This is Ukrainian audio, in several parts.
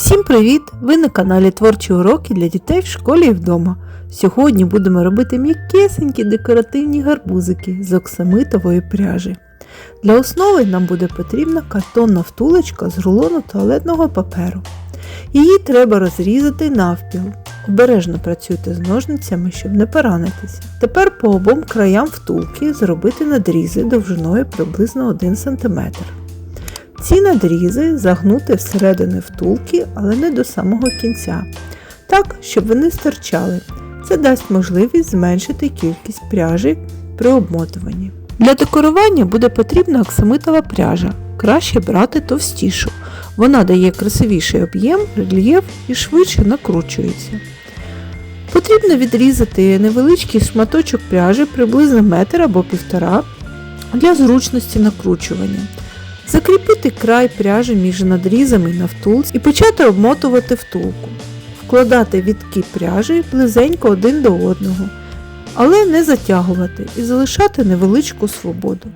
Всім привіт! Ви на каналі Творчі уроки для дітей в школі і вдома. Сьогодні будемо робити м'якесенькі декоративні гарбузики з оксамитової пряжі. Для основи нам буде потрібна картонна втулочка з рулону туалетного паперу. Її треба розрізати навпіл. Обережно працюйте з ножницями, щоб не поранитися. Тепер по обом краям втулки зробити надрізи довжиною приблизно 1 см. Ці надрізи загнути всередини втулки, але не до самого кінця, так, щоб вони стирчали. Це дасть можливість зменшити кількість пряжі при обмотуванні. Для декорування буде потрібна оксамитова пряжа. Краще брати товстішу. Вона дає красивіший об'єм, рельєф і швидше накручується. Потрібно відрізати невеличкий шматочок пряжі приблизно метр або півтора для зручності накручування. Закріпити край пряжі між надрізами на втулці і почати обмотувати втулку. Вкладати відки пряжі близенько один до одного, але не затягувати і залишати невеличку свободу.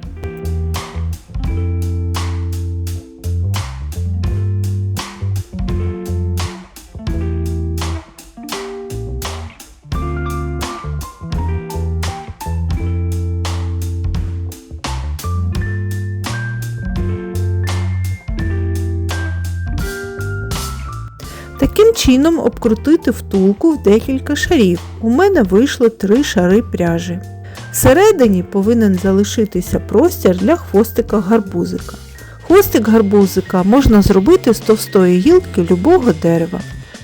Чином обкрутити втулку в декілька шарів. У мене вийшло три шари пряжі. Всередині повинен залишитися простір для хвостика гарбузика. Хвостик гарбузика можна зробити з товстої гілки любого дерева.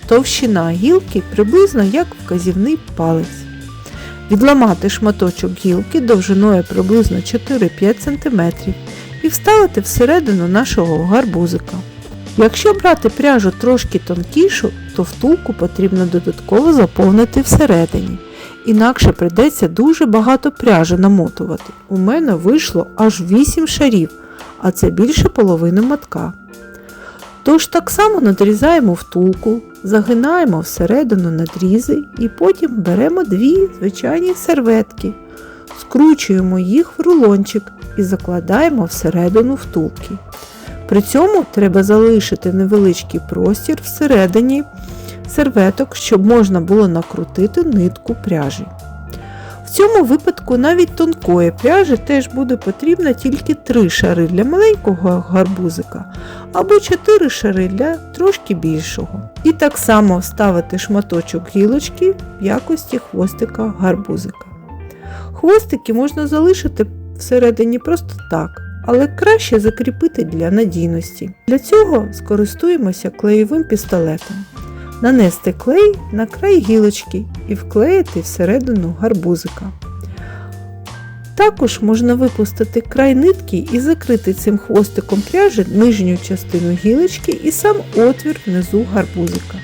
Товщина гілки приблизно як вказівний палець. Відламати шматочок гілки довжиною приблизно 4-5 см і вставити всередину нашого гарбузика. Якщо брати пряжу трошки тонкішу, то втулку потрібно додатково заповнити всередині. Інакше прийдеться дуже багато пряжі намотувати. У мене вийшло аж 8 шарів, а це більше половини мотка. Тож так само надрізаємо втулку, загинаємо всередину надрізи і потім беремо дві звичайні серветки, скручуємо їх в рулончик і закладаємо всередину втулки. При цьому треба залишити невеличкий простір всередині серветок, щоб можна було накрутити нитку пряжі. В цьому випадку навіть тонкої пряжі теж буде потрібно тільки 3 шари для маленького гарбузика або 4 шари для трошки більшого. І так само вставити шматочок гілочки в якості хвостика гарбузика. Хвостики можна залишити всередині просто так але краще закріпити для надійності. Для цього скористуємося клеєвим пістолетом. Нанести клей на край гілочки і вклеїти всередину гарбузика. Також можна випустити край нитки і закрити цим хвостиком пряжі нижню частину гілочки і сам отвір внизу гарбузика.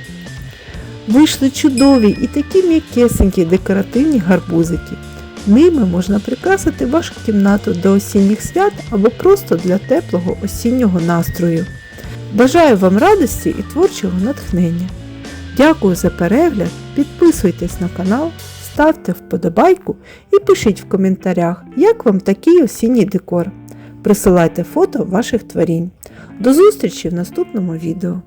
Вийшли чудові і такі м'якесенькі декоративні гарбузики. Ними можна прикрасити вашу кімнату до осінніх свят або просто для теплого осіннього настрою. Бажаю вам радості і творчого натхнення. Дякую за перегляд, підписуйтесь на канал, ставте вподобайку і пишіть в коментарях, як вам такий осінній декор. Присилайте фото ваших творінь. До зустрічі в наступному відео.